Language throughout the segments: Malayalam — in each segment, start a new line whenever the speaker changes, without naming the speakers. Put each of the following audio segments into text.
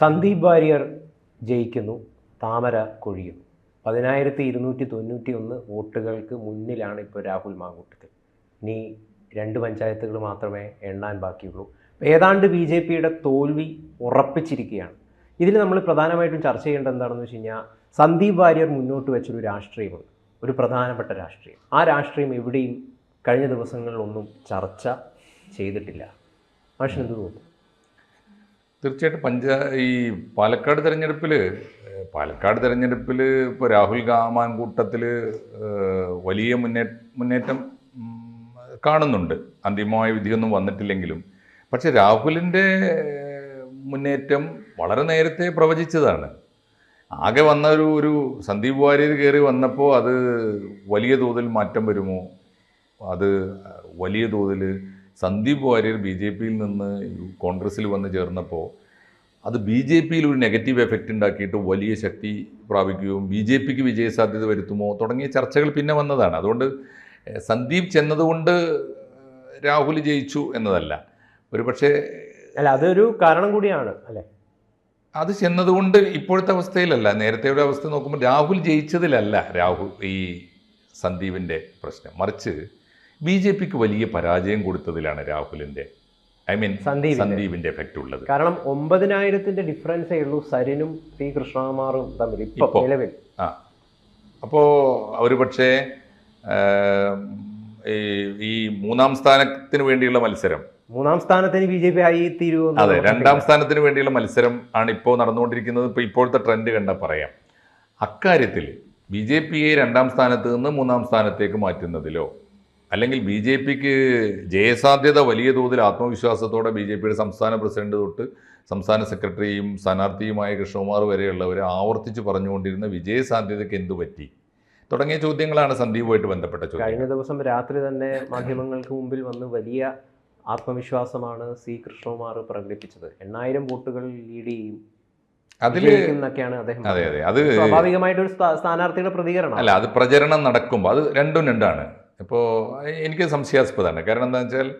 സന്ദീപ് വാര്യർ ജയിക്കുന്നു താമര കൊഴിയും. പതിനായിരത്തി ഇരുന്നൂറ്റി തൊണ്ണൂറ്റി ഒന്ന് വോട്ടുകൾക്ക് മുന്നിലാണ് ഇപ്പോൾ രാഹുൽ മാങ്കൂട്ടത്തിൽ. ഇനി രണ്ട് പഞ്ചായത്തുകൾ മാത്രമേ എണ്ണാൻ ബാക്കിയുള്ളൂ. ഏതാണ്ട് ബി ജെ പിയുടെ തോൽവി ഉറപ്പിച്ചിരിക്കുകയാണ്. ഇതിൽ നമ്മൾ പ്രധാനമായിട്ടും ചർച്ച ചെയ്യേണ്ടത് എന്താണെന്ന് വെച്ച് കഴിഞ്ഞാൽ സന്ദീപ് വാര്യർ മുന്നോട്ട് വെച്ചൊരു രാഷ്ട്രീയമുണ്ട്. ഒരു പ്രധാനപ്പെട്ട രാഷ്ട്രീയം. ആ രാഷ്ട്രീയം എവിടെയും കഴിഞ്ഞ ദിവസങ്ങളിലൊന്നും ചർച്ച ചെയ്തിട്ടില്ല. മനുഷ്യൻ എന്ത് തോന്നുന്നു?
തീർച്ചയായിട്ടും പഞ്ചാ ഈ പാലക്കാട് തിരഞ്ഞെടുപ്പിൽ പാലക്കാട് തിരഞ്ഞെടുപ്പിൽ ഇപ്പോൾ രാഹുൽ ഗാമാൻ കൂട്ടത്തിൽ വലിയ മുന്നേ മുന്നേറ്റം കാണുന്നുണ്ട്. അന്തിമമായ വിധിയൊന്നും വന്നിട്ടില്ലെങ്കിലും. പക്ഷേ രാഹുലിന്റെ മുന്നേറ്റം വളരെ നേരത്തെ പ്രവചിച്ചതാണ്. ആകെ വന്ന ഒരു ഒരു സന്ദീപ് വാര്യർ കയറി വന്നപ്പോൾ അത് വലിയ തോതിൽ മാറ്റം വരുമോ? അത് വലിയ തോതിൽ സന്ദീപ് വാര്യർ ബി ജെ പിയിൽ നിന്ന് കോൺഗ്രസ്സിൽ വന്ന് ചേർന്നപ്പോൾ അത് ബി ജെ പിയിൽ ഒരു നെഗറ്റീവ് എഫക്റ്റ് ഉണ്ടാക്കിയിട്ട് വലിയ ശക്തി പ്രാപിക്കുകയും ബി ജെ പിക്ക് വിജയസാധ്യത വരുത്തുമോ തുടങ്ങിയ ചർച്ചകൾ പിന്നെ വന്നതാണ്. അതുകൊണ്ട് സന്ദീപ് ചെന്നതുകൊണ്ട് രാഹുൽ ജയിച്ചു എന്നതല്ല. ഒരു പക്ഷേ
അല്ല അതൊരു കാരണം കൂടിയാണ് അല്ലേ?
അത് ചെന്നതുകൊണ്ട് ഇപ്പോഴത്തെ അവസ്ഥയിലല്ല. നേരത്തെ ഒരു അവസ്ഥ നോക്കുമ്പോൾ രാഹുൽ ജയിച്ചതിലല്ല രാഹുൽ ഈ സന്ദീപിന്റെ പ്രശ്നം. മറിച്ച് ബി ജെ പിക്ക് വലിയ പരാജയം കൊടുത്തതിലാണ് രാഹുലിന്റെ ഐ മീൻ
സന്ദീപ്
സന്ദീപിന്റെ. എഫക്റ്റ് ഉള്ളത്.
കാരണം ഒമ്പതിനായിരത്തിന്റെ ഡിഫറൻസേ ഉള്ളൂ സരിനും പി കൃഷ്ണകുമാറും തമ്മിൽ ഇപ്പൊ
ഇപ്പൊ.
നിലവിൽ.
ആ. അപ്പോൾ ഒരു പക്ഷേ ഈ ഈ മൂന്നാം സ്ഥാനത്തിന് വേണ്ടിയുള്ള മത്സരം.
മൂന്നാം സ്ഥാനത്തിന് ബി ജെ പി ആയി തീരുവോ
അതെ രണ്ടാം സ്ഥാനത്തിന് വേണ്ടിയുള്ള മത്സരം ആണ് ഇപ്പോൾ നടന്നുകൊണ്ടിരിക്കുന്നത്. ഇപ്പോൾ ഇപ്പോഴത്തെ ട്രെൻഡ് കണ്ട പറയാം. അക്കാര്യത്തിൽ ബി ജെ പിയെ രണ്ടാം സ്ഥാനത്ത് നിന്ന് മൂന്നാം സ്ഥാനത്തേക്ക് മാറ്റുന്നതിലോ അല്ലെങ്കിൽ ബി ജെ പിക്ക് ജയസാധ്യത വലിയ തോതിൽ ആത്മവിശ്വാസത്തോടെ ബി ജെ പിയുടെ സംസ്ഥാന പ്രസിഡന്റ് തൊട്ട് സംസ്ഥാന സെക്രട്ടറിയും സ്ഥാനാർത്ഥിയുമായ കൃഷ്ണകുമാർ വരെയുള്ളവർ ആവർത്തിച്ച് പറഞ്ഞുകൊണ്ടിരുന്ന വിജയസാധ്യതയ്ക്ക് എന്തു പറ്റി? തുടങ്ങിയ ചോദ്യങ്ങളാണ് സന്ദീപുമായിട്ട് ബന്ധപ്പെട്ട ചോദ്യം
കഴിഞ്ഞ ദിവസം രാത്രി തന്നെ മാധ്യമങ്ങൾക്ക് മുമ്പിൽ വന്ന് വലിയ ആത്മവിശ്വാസമാണ് സി കൃഷ്ണകുമാർ പ്രകടിപ്പിച്ചത്. എണ്ണായിരം വോട്ടുകൾ ലീഡ് ചെയ്യും. അദ്ദേഹം
അതെ അതെ. അത്
സ്വാഭാവികമായിട്ടൊരു ഒരു സ്ഥാനാർത്ഥിയുടെ പ്രതികരണം.
അല്ല അത് പ്രചരണം നടക്കുമ്പോൾ അത് രണ്ടും രണ്ടാണ്. ഇപ്പോൾ എനിക്ക് സംശയാസ്പദമാണ്. കാരണം എന്താ വെച്ചാൽ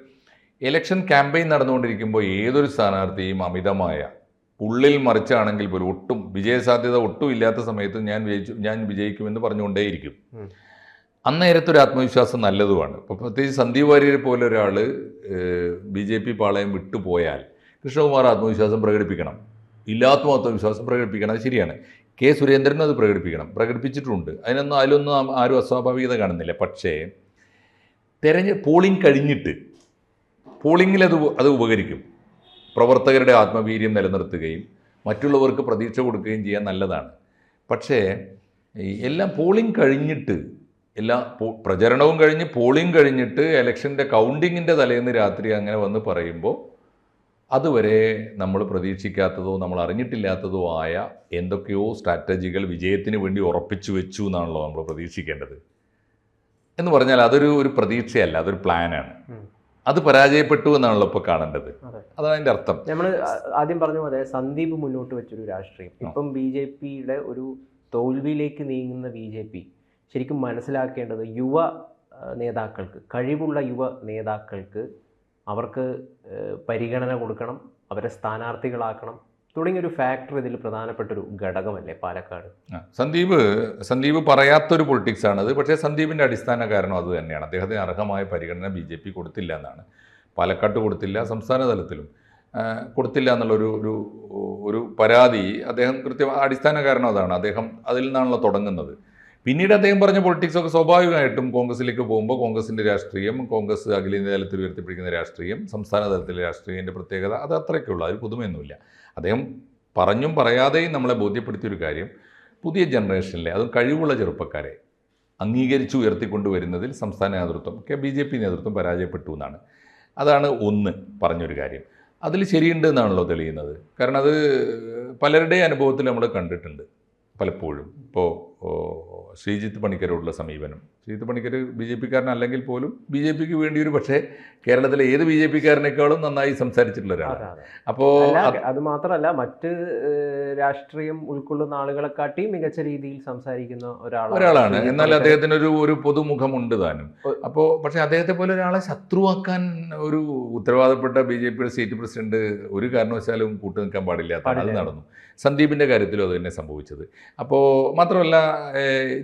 ഇലക്ഷൻ ക്യാമ്പയിൻ നടന്നുകൊണ്ടിരിക്കുമ്പോൾ ഏതൊരു സ്ഥാനാർത്ഥിയും അമിതമായ ഉള്ളിൽ മറിച്ചാണെങ്കിൽ പോലും ഒട്ടും വിജയസാധ്യത ഒട്ടും ഇല്ലാത്ത സമയത്ത് ഞാൻ വിജയിച്ചു ഞാൻ വിജയിക്കുമെന്ന് പറഞ്ഞുകൊണ്ടേയിരിക്കും. അന്നേരത്തെ ഒരു ആത്മവിശ്വാസം നല്ലതുമാണ്. ഇപ്പോൾ പ്രത്യേകിച്ച് സന്ദീപ് വാര്യരെ പോലെ ഒരാൾ ബി ജെ പി പാളയം വിട്ടുപോയാൽ കൃഷ്ണകുമാർ ആത്മവിശ്വാസം പ്രകടിപ്പിക്കണം. ഇല്ലാത്ത ആത്മവിശ്വാസം പ്രകടിപ്പിക്കണം. അത് ശരിയാണ്. കെ സുരേന്ദ്രനും അത് പ്രകടിപ്പിക്കണം. പ്രകടിപ്പിച്ചിട്ടുണ്ട്. അതിനൊന്നും അതിലൊന്നും ആരും അസ്വാഭാവികത കാണുന്നില്ല. പക്ഷേ തെരഞ്ഞ പോളിംഗ് കഴിഞ്ഞിട്ട് പോളിങ്ങിൽ അത് അത് ഉപകരിക്കും. പ്രവർത്തകരുടെ ആത്മവീര്യം നിലനിർത്തുകയും മറ്റുള്ളവർക്ക് പ്രതീക്ഷ കൊടുക്കുകയും ചെയ്യാൻ നല്ലതാണ്. പക്ഷേ എല്ലാം പോളിംഗ് കഴിഞ്ഞിട്ട് എല്ലാ പ്രചരണവും കഴിഞ്ഞ് പോളിംഗ് കഴിഞ്ഞിട്ട് ഇലക്ഷന്റെ കൗണ്ടിങ്ങിന്റെ തലേന്ന് രാത്രി അങ്ങനെ വന്ന് പറയുമ്പോൾ അതുവരെ നമ്മൾ പ്രതീക്ഷിക്കാത്തതോ നമ്മൾ അറിഞ്ഞിട്ടില്ലാത്തതോ ആയ എന്തൊക്കെയോ സ്ട്രാറ്റജികൾ വിജയത്തിന് വേണ്ടി ഉറപ്പിച്ചു വെച്ചു എന്നാണല്ലോ നമ്മൾ പ്രതീക്ഷിക്കേണ്ടത്. എന്ന് പറഞ്ഞാൽ അതൊരു ഒരു പ്രതീക്ഷയല്ല അതൊരു പ്ലാനാണ്. അത് പരാജയപ്പെട്ടു എന്നാണല്ലോ ഇപ്പോൾ കാണേണ്ടത്.
അതെ.
അതാണ് അതിന്റെ അർത്ഥം
നമ്മൾ ആദ്യം പറഞ്ഞ പോലെ സന്ദീപ് മുന്നോട്ട് വെച്ചൊരു രാഷ്ട്രീയം. ഇപ്പം ബി ജെ പിയുടെ ഒരു തോൽവിയിലേക്ക് നീങ്ങുന്ന ബി ജെ പി ശരിക്കും മനസ്സിലാക്കേണ്ടത് യുവ നേതാക്കൾക്ക് കഴിവുള്ള യുവ നേതാക്കൾക്ക് അവർക്ക് പരിഗണന കൊടുക്കണം അവരെ സ്ഥാനാർത്ഥികളാക്കണം തുടങ്ങിയൊരു ഫാക്ടർ ഇതിൽ പ്രധാനപ്പെട്ടൊരു ഘടകമല്ലേ പാലക്കാട്?
സന്ദീപ് സന്ദീപ് പറയാത്തൊരു പൊളിറ്റിക്സ് ആണത്. പക്ഷേ സന്ദീപിന്റെ അടിസ്ഥാന കാരണം അത് തന്നെയാണ്. അദ്ദേഹത്തിന് അർഹമായ പരിഗണന ബി ജെ പി കൊടുത്തില്ല എന്നാണ്. പാലക്കാട്ട് കൊടുത്തില്ല സംസ്ഥാന തലത്തിലും. കൊടുത്തില്ല എന്നുള്ളൊരു ഒരു ഒരു പരാതി അദ്ദേഹം കൃത്യം അടിസ്ഥാന കാരണം അതാണ്. അദ്ദേഹം അതിൽ നിന്നാണല്ലോ തുടങ്ങുന്നത്. പിന്നീട് അദ്ദേഹം പറഞ്ഞ പൊളിറ്റിക്സ് ഒക്കെ സ്വാഭാവികമായിട്ടും കോൺഗ്രസിലേക്ക് പോകുമ്പോൾ കോൺഗ്രസിന്റെ രാഷ്ട്രീയം കോൺഗ്രസ് അഖിലേന്ത്യാ തലത്തിൽ ഉയർത്തിപ്പിടിക്കുന്ന രാഷ്ട്രീയം സംസ്ഥാന തലത്തിലെ രാഷ്ട്രീയത്തിന്റെ പ്രത്യേകത അത് അത്രയൊക്കെ ഉള്ളൂ അതിൽ പുതുമയൊന്നുമില്ല. അദ്ദേഹം പറഞ്ഞും പറയാതെയും നമ്മളെ ബോധ്യപ്പെടുത്തിയൊരു കാര്യം പുതിയ ജനറേഷനിലെ അതും കഴിവുള്ള ചെറുപ്പക്കാരെ അംഗീകരിച്ച് ഉയർത്തിക്കൊണ്ടുവരുന്നതിൽ സംസ്ഥാന നേതൃത്വം കെ ബി ജെ പി നേതൃത്വം പരാജയപ്പെട്ടു എന്നാണ്. അതാണ് ഒന്ന് പറഞ്ഞൊരു കാര്യം. അതിൽ ശരിയുണ്ട് എന്നാണല്ലോ തെളിയുന്നത്. കാരണം അത് പലരുടെയും അനുഭവത്തിൽ നമ്മൾ കണ്ടിട്ടുണ്ട് പലപ്പോഴും. ഇപ്പോൾ ശ്രീജിത്ത് പണിക്കരോടുള്ള സമീപനം. ശ്രീജിത്ത് പണിക്കർ ബി ജെ പിക്കാരനല്ലെങ്കിൽ പോലും ബി ജെ പിക്ക് വേണ്ടി ഒരു പക്ഷേ കേരളത്തിലെ ഏത് ബി ജെ പിക്കാരനേക്കാളും നന്നായി സംസാരിച്ചിട്ടുള്ള ഒരാളാണ്. അപ്പോൾ
അത്. മാത്രമല്ല മറ്റ് രാഷ്ട്രീയം ഉൾക്കൊള്ളുന്ന ആളുകളെക്കാട്ടി മികച്ച രീതിയിൽ സംസാരിക്കുന്ന ഒരാളാണ്
ഒരാളാണ്. എന്നാൽ. അദ്ദേഹത്തിന് ഒരു ഒരു പൊതുമുഖമുണ്ട് താനും. അപ്പോൾ പക്ഷേ അദ്ദേഹത്തെ പോലെ ഒരാളെ ശത്രുവാക്കാൻ ഒരു ഉത്തരവാദപ്പെട്ട ബി ജെ പിയുടെ സ്റ്റേറ്റ് പ്രസിഡന്റ് ഒരു കാരണവശാലും കൂട്ടു നിൽക്കാൻ പാടില്ല അത് നടന്നു. സന്ദീപിന്റെ കാര്യത്തിലും അത് തന്നെ സംഭവിച്ചത്. അപ്പോൾ മാത്രമല്ല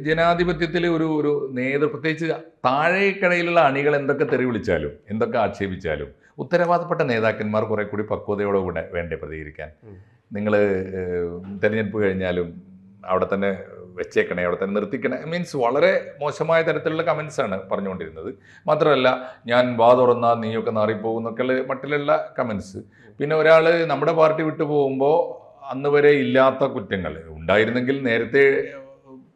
ജനാധിപത്യത്തിൽ ഒരു ഒരു നേതൃ പ്രത്യേകിച്ച് താഴേക്കിടയിലുള്ള അണികൾ എന്തൊക്കെ തെറി വിളിച്ചാലും എന്തൊക്കെ ആക്ഷേപിച്ചാലും ഉത്തരവാദപ്പെട്ട നേതാക്കന്മാർ കുറെ കൂടി പക്വതയോടെ കൂടെ വേണ്ടേ പ്രതികരിക്കാൻ. നിങ്ങൾ തിരഞ്ഞെടുപ്പ് കഴിഞ്ഞാലും അവിടെ തന്നെ വെച്ചേക്കണേ അവിടെ തന്നെ നിർത്തിക്കണേ. മീൻസ് വളരെ മോശമായ തരത്തിലുള്ള കമൻസ് ആണ് പറഞ്ഞുകൊണ്ടിരുന്നത്. മാത്രമല്ല ഞാൻ വാ തുറന്നാൽ നീയൊക്കെ നാറിപ്പോകും എന്നൊക്കെയുള്ള മട്ടിലുള്ള കമൻസ് പിന്നെ ഒരാൾ നമ്മുടെ പാർട്ടി വിട്ടു പോകുമ്പോൾ അന്ന് വരെ ഇല്ലാത്ത കുറ്റങ്ങൾ. ഉണ്ടായിരുന്നെങ്കിൽ നേരത്തെ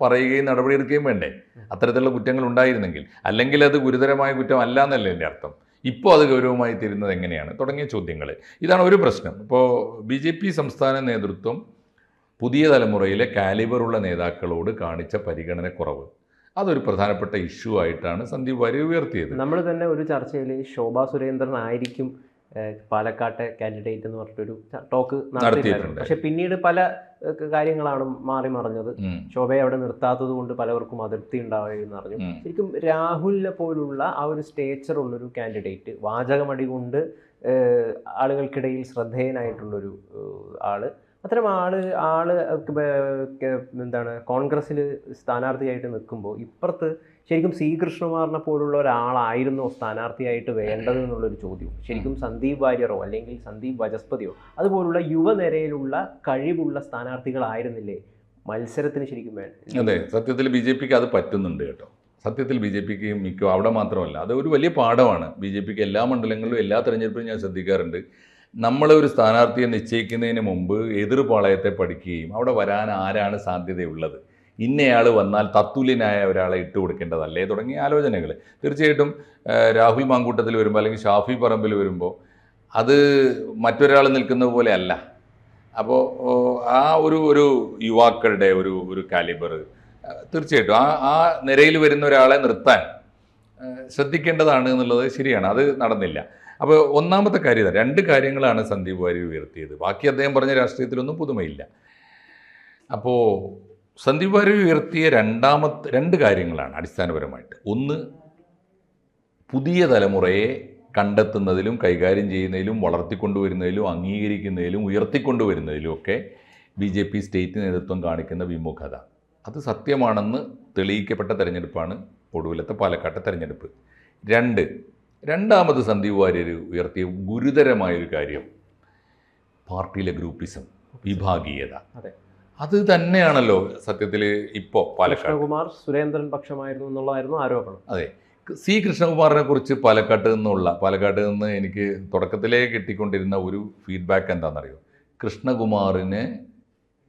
പറയുകയും നടപടിയെടുക്കുകയും വേണ്ടേ? അത്തരത്തിലുള്ള കുറ്റങ്ങൾ ഉണ്ടായിരുന്നെങ്കിൽ. അല്ലെങ്കിൽ അത് ഗുരുതരമായ കുറ്റം അല്ല എന്നല്ലേ എന്റെ അർത്ഥം? ഇപ്പോൾ അത് ഗൗരവമായി തീരുന്നത് എങ്ങനെയാണ്? തുടങ്ങിയ ചോദ്യങ്ങൾ ഇതാണ് ഒരു പ്രശ്നം. ഇപ്പോൾ ബി ജെ പി സംസ്ഥാന നേതൃത്വം പുതിയ തലമുറയിലെ കാലിബറുള്ള നേതാക്കളോട് കാണിച്ച പരിഗണന കുറവ് അതൊരു പ്രധാനപ്പെട്ട ഇഷ്യൂ ആയിട്ടാണ് സന്ദീപ് വാര്യർ ഉയർത്തിയത്.
നമ്മൾ തന്നെ ഒരു ചർച്ചയിൽ ശോഭാ സുരേന്ദ്രൻ ആയിരിക്കും പാലക്കാട്ടെ കാൻഡിഡേറ്റ് എന്ന് പറഞ്ഞിട്ടൊരു ടോക്ക് നടത്തിയിട്ടുണ്ട്. പക്ഷെ പിന്നീട് പല കാര്യങ്ങളാണ് മാറി മറിഞ്ഞത്. ശോഭയെ അവിടെ നിർത്താത്തത് കൊണ്ട് പലവർക്കും അതൃപ്തി ഉണ്ടാവുകയെന്ന് പറഞ്ഞു. ശരിക്കും രാഹുലിനെ പോലുള്ള ആ ഒരു സ്റ്റേച്ചർ ഉള്ളൊരു കാൻഡിഡേറ്റ് വാചകമടി കൊണ്ട് ആളുകൾക്കിടയിൽ ശ്രദ്ധേയനായിട്ടുള്ളൊരു ആൾ. അത്തരം ആൾ ആൾ എന്താണ് കോൺഗ്രസ്സിൽ സ്ഥാനാർത്ഥിയായിട്ട് നിൽക്കുമ്പോൾ ഇപ്പുറത്ത് ശരിക്കും സി കൃഷ്ണകുമാറിനെ പോലുള്ള ഒരാളായിരുന്നോ സ്ഥാനാർത്ഥിയായിട്ട് വേണ്ടത് എന്നുള്ളൊരു ചോദ്യം ശരിക്കും സന്ദീപ് വാര്യറോ അല്ലെങ്കിൽ സന്ദീപ് വചസ്പതിയോ അതുപോലുള്ള യുവനിരയിലുള്ള കഴിവുള്ള സ്ഥാനാർത്ഥികളായിരുന്നില്ലേ? മത്സരത്തിന് ശരിക്കും വേണ്ട
അതെ സത്യത്തിൽ ബി ജെ പിക്ക് അത് പറ്റുന്നുണ്ട് കേട്ടോ. സത്യത്തിൽ ബി ജെ പിക്ക് മിക്ക അവിടെ മാത്രമല്ല. അത് ഒരു വലിയ പാഠമാണ്. ബി ജെ പിക്ക് എല്ലാ മണ്ഡലങ്ങളിലും എല്ലാ തെരഞ്ഞെടുപ്പിലും ഞാൻ ശ്രദ്ധിക്കാറുണ്ട്. നമ്മൾ ഒരു സ്ഥാനാർത്ഥിയെ നിശ്ചയിക്കുന്നതിന് മുമ്പ് എതിർപാളയത്തെ പഠിക്കുകയും അവിടെ വരാൻ ആരാണ് സാധ്യതയുള്ളത്? ഇന്നയാൾ വന്നാൽ തത്തുല്യനായ ഒരാളെ ഇട്ട് കൊടുക്കേണ്ടതല്ലേ? തുടങ്ങിയ ആലോചനകൾ തീർച്ചയായിട്ടും രാഹുൽ മാങ്കൂട്ടത്തിൽ വരുമ്പോൾ അല്ലെങ്കിൽ ഷാഫി പറമ്പിൽ വരുമ്പോൾ അത് മറ്റൊരാൾ നിൽക്കുന്ന പോലെ അല്ല. അപ്പോൾ ആ ഒരു ഒരു യുവാക്കളുടെ ഒരു ഒരു കാലിബർ തീർച്ചയായിട്ടും ആ ആ നിരയിൽ വരുന്ന ഒരാളെ നിർത്താൻ ശ്രദ്ധിക്കേണ്ടതാണ് എന്നുള്ളത് ശരിയാണ്. അത് നടന്നില്ല. അപ്പോൾ ഒന്നാമത്തെ കാര്യം രണ്ട് കാര്യങ്ങളാണ് സന്ദീപ് വാര്യർ ഉയർത്തിയത്. ബാക്കി അദ്ദേഹം പറഞ്ഞ രാഷ്ട്രീയത്തിലൊന്നും പുതുമയില്ല. അപ്പോൾ സന്ദീപ് വാര്യർ ഉയർത്തിയ രണ്ടാമത്തെ രണ്ട് കാര്യങ്ങളാണ് അടിസ്ഥാനപരമായിട്ട്. ഒന്ന് പുതിയ തലമുറയെ കണ്ടെത്തുന്നതിലും കൈകാര്യം ചെയ്യുന്നതിലും വളർത്തിക്കൊണ്ടുവരുന്നതിലും അംഗീകരിക്കുന്നതിലും ഉയർത്തിക്കൊണ്ടുവരുന്നതിലും ഒക്കെ ബി ജെ പി സ്റ്റേറ്റ് നേതൃത്വം കാണിക്കുന്ന വിമുഖത. അത് സത്യമാണെന്ന് തെളിയിക്കപ്പെട്ട തെരഞ്ഞെടുപ്പാണ് ഒടുവിലത്തെ പാലക്കാട്ടെ തെരഞ്ഞെടുപ്പ്. രണ്ട് രണ്ടാമത് സന്ദീപ് വാര്യർ ഉയർത്തിയ ഗുരുതരമായൊരു കാര്യം പാർട്ടിയിലെ ഗ്രൂപ്പിസം വിഭാഗീയത.
അതെ.
തന്നെയാണല്ലോ സത്യത്തിൽ ഇപ്പോൾ പാലക്കാട്.
കൃഷ്ണകുമാർ സുരേന്ദ്രൻ പക്ഷമായിരുന്നു എന്നുള്ളതായിരുന്നു ആരോപണം.
അതെ. സി കൃഷ്ണകുമാറിനെ കുറിച്ച് പാലക്കാട്ട് നിന്നുള്ള പാലക്കാട്ട് നിന്ന് എനിക്ക് തുടക്കത്തിലേ കിട്ടിക്കൊണ്ടിരുന്ന ഒരു ഫീഡ്ബാക്ക് എന്താണെന്നറിയോ? കൃഷ്ണകുമാറിനെ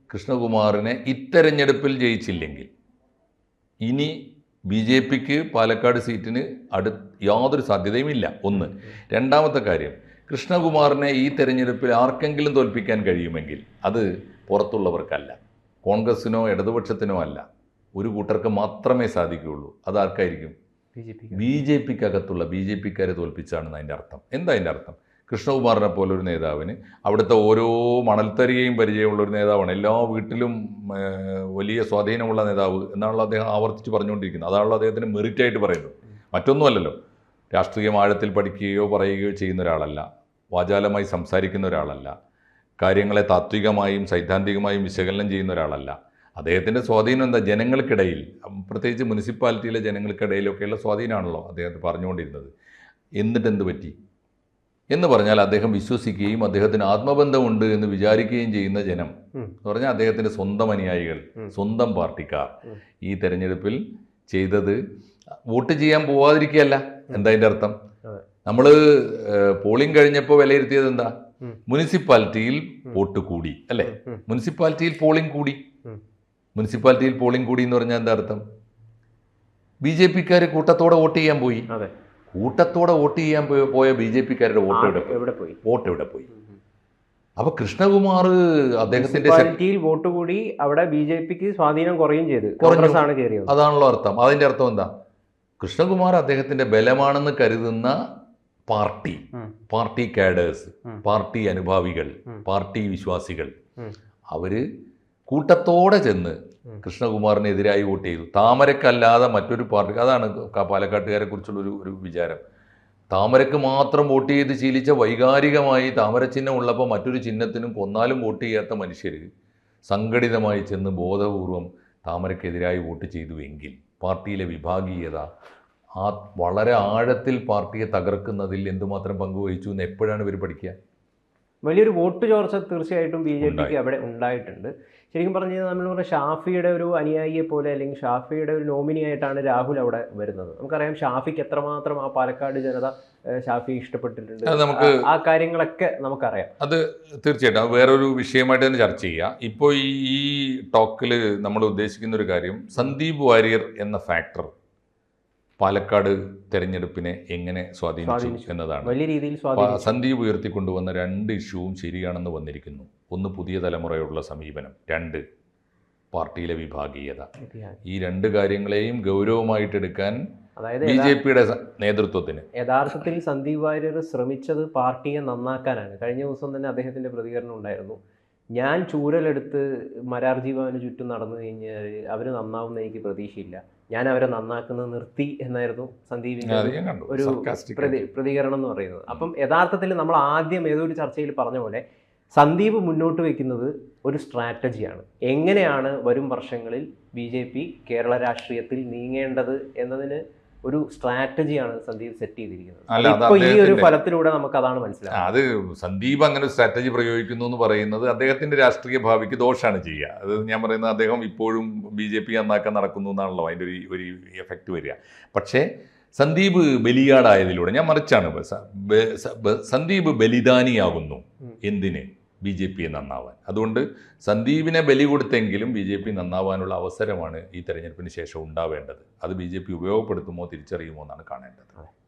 കൃഷ്ണകുമാറിനെ ഇത്തെരഞ്ഞെടുപ്പിൽ ജയിച്ചില്ലെങ്കിൽ ഇനി ബി ജെ പിക്ക് പാലക്കാട് സീറ്റിന് അടു യാതൊരു സാധ്യതയും ഇല്ല ഒന്ന് രണ്ടാമത്തെ കാര്യം കൃഷ്ണകുമാറിനെ ഈ തെരഞ്ഞെടുപ്പിൽ ആർക്കെങ്കിലും തോൽപ്പിക്കാൻ കഴിയുമെങ്കിൽ അത് പുറത്തുള്ളവർക്കല്ല. കോൺഗ്രസിനോ ഇടതുപക്ഷത്തിനോ അല്ല. ഒരു കൂട്ടർക്ക് മാത്രമേ സാധിക്കുകയുള്ളൂ. അത് ആർക്കായിരിക്കും
ബി ജെ
പിക്ക്. അകത്തുള്ള ബി ജെ പിക്കാരെ തോൽപ്പിച്ചാണെന്ന് അതിന്റെ അർത്ഥം. എന്താ അതിന്റെ അർത്ഥം? കൃഷ്ണകുമാറിനെ പോലൊരു നേതാവിന് അവിടുത്തെ ഓരോ മണൽത്തരിയെയും പരിചയമുള്ള ഒരു നേതാവാണ്. എല്ലാ വീട്ടിലും വലിയ സ്വാധീനമുള്ള നേതാവ് എന്നാണല്ലോ അദ്ദേഹം ആവർത്തിച്ച് പറഞ്ഞുകൊണ്ടിരിക്കുന്നത്. അതാണല്ലോ അദ്ദേഹത്തിന് മെറിറ്റായിട്ട് പറയുന്നത്. മറ്റൊന്നുമല്ലല്ലോ. രാഷ്ട്രീയം ആഴത്തിൽ പഠിക്കുകയോ പറയുകയോ ചെയ്യുന്ന ഒരാളല്ല. വാചാലമായി സംസാരിക്കുന്ന ഒരാളല്ല. കാര്യങ്ങളെ താത്വികമായും സൈദ്ധാന്തികമായും വിശകലനം ചെയ്യുന്ന ഒരാളല്ല. അദ്ദേഹത്തിന്റെ സ്വാധീനം എന്താ? ജനങ്ങൾക്കിടയിൽ പ്രത്യേകിച്ച് മുനിസിപ്പാലിറ്റിയിലെ ജനങ്ങൾക്കിടയിലൊക്കെയുള്ള സ്വാധീനമാണല്ലോ അദ്ദേഹം പറഞ്ഞുകൊണ്ടിരുന്നത്. എന്നിട്ട് എന്ത് പറ്റി? എന്ന് പറഞ്ഞാൽ അദ്ദേഹം വിശ്വസിക്കുകയും അദ്ദേഹത്തിന് ആത്മബന്ധമുണ്ട് എന്ന് വിചാരിക്കുകയും ചെയ്യുന്ന ജനം. എന്ന് പറഞ്ഞാൽ അദ്ദേഹത്തിന്റെ സ്വന്തം അനുയായികൾ സ്വന്തം പാർട്ടിക്കാർ. ഈ തെരഞ്ഞെടുപ്പിൽ ചെയ്തത് വോട്ട് ചെയ്യാൻ പോവാതിരിക്കുകയല്ല. എന്താ അതിന്റെ അർത്ഥം. നമ്മൾ പോളിംഗ് കഴിഞ്ഞപ്പോൾ വിലയിരുത്തിയത് എന്താ? മുനിസിപ്പാലിറ്റിയിൽ. വോട്ട് കൂടി അല്ലേ? മുനിസിപ്പാലിറ്റിയിൽ പോളിംഗ് കൂടി. മുനിസിപ്പാലിറ്റിയിൽ പോളിംഗ് കൂടി എന്ന് പറഞ്ഞാൽ എന്താ അർത്ഥം? ബി ജെ പിക്കാർ കൂട്ടത്തോടെ വോട്ട് ചെയ്യാൻ പോയി. കൂട്ടത്തോടെ വോട്ട് ചെയ്യാൻ പോയ- ബി ജെ പിക്കാരുടെ വോട്ട് എവിടെ പോയി? വോട്ട് എവിടെ പോയി? അപ്പൊ കൃഷ്ണകുമാർ അദ്ദേഹത്തിന്റെ
വോട്ട് കൂടി അവിടെ ബി ജെ പിക്ക് സ്വാധീനം കുറയും ചെയ്തു.
അതാണല്ലോ അർത്ഥം. അതിന്റെ അർത്ഥം എന്താ? കൃഷ്ണകുമാർ അദ്ദേഹത്തിന്റെ ബലമാണെന്ന് കരുതുന്ന പാർട്ടി പാർട്ടി കാഡേഴ്സ് പാർട്ടി അനുഭാവികൾ പാർട്ടി വിശ്വാസികൾ. അവർ കൂട്ടത്തോടെ ചെന്ന്. കൃഷ്ണകുമാറിനെതിരായി വോട്ട് ചെയ്തു. താമരക്കല്ലാതെ മറ്റൊരു പാർട്ടി അതാണ് പാലക്കാട്ടുകാരെ കുറിച്ചുള്ളൊരു ഒരു വിചാരം. താമരക്ക് മാത്രം വോട്ട് ചെയ്ത് ശീലിച്ച വൈകാരികമായി താമര ചിഹ്നം ഉള്ളപ്പോൾ മറ്റൊരു ചിഹ്നത്തിനും കൊന്നാലും വോട്ട് ചെയ്യാത്ത മനുഷ്യർ സംഘടിതമായി ചെന്ന് ബോധപൂർവം താമരക്കെതിരായി വോട്ട് ചെയ്തുവെങ്കിൽ പാർട്ടിയിലെ വിഭാഗീയത ആ വളരെ ആഴത്തിൽ പാർട്ടിയെ തകർക്കുന്നതിൽ എന്തുമാത്രം പങ്കുവഹിച്ചു എന്ന് എപ്പോഴാണ് ഇവർ പഠിക്കുക?
വലിയൊരു വോട്ട് ചോർച്ച തീർച്ചയായിട്ടും ബി ജെ പിക്ക് അവിടെ ഉണ്ടായിട്ടുണ്ട്. ശരിക്കും പറഞ്ഞു കഴിഞ്ഞാൽ നമ്മൾ പറഞ്ഞ ഷാഫിയുടെ ഒരു അനുയായിയെ പോലെ അല്ലെങ്കിൽ ഷാഫിയുടെ ഒരു നോമിനി ആയിട്ടാണ് രാഹുൽ അവിടെ വരുന്നത്. നമുക്കറിയാം ഷാഫിക്ക് എത്രമാത്രം ആ പാലക്കാട് ജനത ഷാഫി ഇഷ്ടപ്പെട്ടിട്ടുണ്ട്.
നമുക്ക്
ആ- കാര്യങ്ങളൊക്കെ നമുക്കറിയാം.
അത് തീർച്ചയായിട്ടും. അത് വേറൊരു വിഷയമായിട്ട് തന്നെ ചർച്ച ചെയ്യാം. ഇപ്പോൾ ഈ ടോക്കിൽ നമ്മൾ ഉദ്ദേശിക്കുന്ന ഒരു കാര്യം സന്ദീപ് വാര്യർ എന്ന ഫാക്ടർ പാലക്കാട് തെരഞ്ഞെടുപ്പിനെ എങ്ങനെ സ്വാധീനിച്ചു. എന്നതാണ്.
വലിയ രീതിയിൽ
സന്ദീപ് ഉയർത്തിക്കൊണ്ടുവന്ന രണ്ട് ഇഷ്യൂവും ശരിയാണെന്ന് വന്നിരിക്കുന്നു. ഒന്ന് പുതിയ തലമുറയുള്ള സമീപനം രണ്ട് പാർട്ടിയിലെ വിഭാഗീയത. ഈ രണ്ട് കാര്യങ്ങളെയും ഗൗരവമായിട്ടെടുക്കാൻ
അതായത്
ബി ജെ പിയുടെ നേതൃത്വത്തിന്.
യഥാർത്ഥത്തിൽ സന്ദീപ് വാര്യർ ശ്രമിച്ചത് പാർട്ടിയെ നന്നാക്കാനാണ്. കഴിഞ്ഞ ദിവസം തന്നെ അദ്ദേഹത്തിന്റെ പ്രതികരണം ഉണ്ടായിരുന്നു. ഞാൻ ചൂരലെടുത്ത് മരാർജി ഭവന് ചുറ്റും നടന്നു കഴിഞ്ഞാൽ അവർ നന്നാവുന്ന എനിക്ക് പ്രതീക്ഷയില്ല. ഞാൻ അവരെ നന്നാക്കുന്നത് നിർത്തി എന്നായിരുന്നു സന്ദീപിന്റെ ഒരു പ്രതികരണം എന്ന് പറയുന്നത്. അപ്പം യഥാർത്ഥത്തിൽ നമ്മൾ ആദ്യം ഏതോ ഒരു ചർച്ചയിൽ പറഞ്ഞ പോലെ സന്ദീപ് മുന്നോട്ട് വെക്കുന്നത് ഒരു സ്ട്രാറ്റജിയാണ്. എങ്ങനെയാണ് വരും വർഷങ്ങളിൽ ബി ജെ പി കേരള രാഷ്ട്രീയത്തിൽ നീങ്ങേണ്ടത് എന്നതിന് ഒരു സ്ട്രാറ്റജിയാണ് സന്ദീപ് സെറ്റ് ചെയ്തിരിക്കുന്നത്. ഈ ഒരു ഫലത്തിലൂടെ നമുക്ക് അതാണ് മനസ്സിലാക്കുക
അത് സന്ദീപ് അങ്ങനെ ഒരു സ്ട്രാറ്റജി പ്രയോഗിക്കുന്നു എന്ന് പറയുന്നത് അദ്ദേഹത്തിന്റെ രാഷ്ട്രീയ ഭാവിക്ക് ദോഷമാണ് ചെയ്യുക. അത് ഞാൻ പറയുന്നത് അദ്ദേഹം ഇപ്പോഴും ബി ജെ പി നന്നാക്കാൻ നടക്കുന്നു എന്നാണല്ലോ അതിന്റെ ഒരു ഒരു എഫക്റ്റ് വരിക. പക്ഷേ സന്ദീപ് ബലിയാടായതിലൂടെ ഞാൻ മറിച്ചാണ് സന്ദീപ് ബലിദാനിയാകുന്നു. എന്തിന്? ബി ജെ പി നന്നാവാൻ. അതുകൊണ്ട് സന്ദീപിനെ ബലി കൊടുത്തെങ്കിലും ബി ജെ പി നന്നാവാനുള്ള അവസരമാണ് ഈ തെരഞ്ഞെടുപ്പിന് ശേഷം ഉണ്ടാവേണ്ടത്. അത് ബി ജെ പി ഉപയോഗപ്പെടുത്തുമോ തിരിച്ചറിയുമോ എന്നാണ് കാണേണ്ടത്.